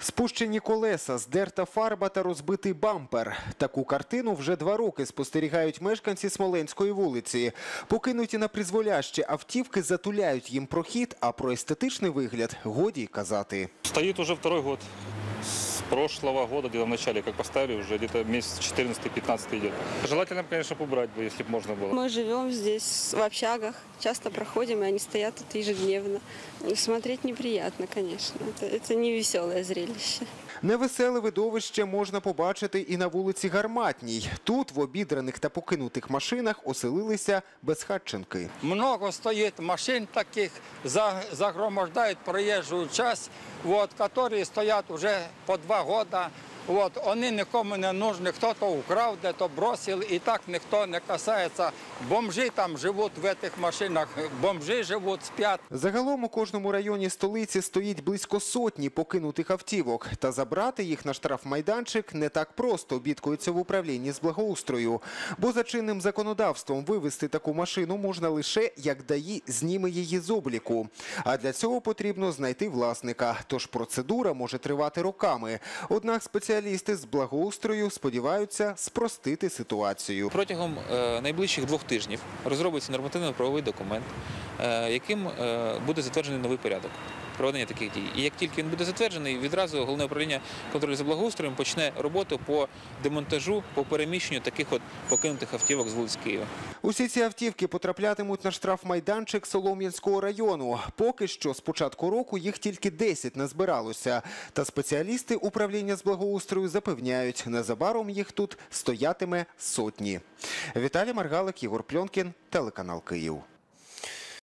Спущені колеса, здерта фарба та розбитий бампер. Таку картину вже два роки спостерігають мешканці Смоленської вулиці. Покинуті на призволяще автівки затуляють їм прохід, а про естетичний вигляд годі казати. Стоїть уже второй год С прошлого года, где-то в начале, как поставили, уже где-то месяц 14-15 идет. Желательно, конечно, убрать бы, если бы можно было. Мы живем здесь в общагах, часто проходим, и они стоят тут ежедневно. И Смотреть неприятно, конечно. Это, это не веселое зрелище. Невеселе видовище можна побачити і на вулиці Гарматній. Тут в обідраних та покинутих машинах оселилися безхатченки. Много стоит машин таких, за- загромождают проезжую часть, вот, которые стоят уже по два года. Вот, вони нікому не нужні, хто-то украв, де-то бросив, і так ніхто не касається. Бомжі там живуть в цих машинах, бомжі живуть, спять. Загалом у кожному районі столиці стоїть близько сотні покинутих автівок. Та забрати їх на штрафмайданчик не так просто, бідкується в управлінні з благоустрою. Бо за чинним законодавством вивезти таку машину можна лише, як ДАІ зніме її з обліку. А для цього потрібно знайти власника. Тож процедура може тривати роками. Однак спеціалісти з благоустрою сподіваються спростити ситуацію. Протягом е, найближчих двох тижнів розробиться нормативно-правовий документ, е, яким е, буде затверджений новий порядок проведення таких дій. І як тільки він буде затверджений, відразу головне управління контролю за благоустроєм почне роботу по демонтажу, по переміщенню таких от покинутих автівок з вулиць Києва. Усі ці автівки потраплятимуть на штрафмайданчик Солом'янського району. Поки що з початку року їх тільки 10 назбиралося. Та спеціалісти управління з благоустрою запевняють, незабаром їх тут стоятиме сотні. Віталій Маргалик, Єгор Пльонкін, телеканал Київ.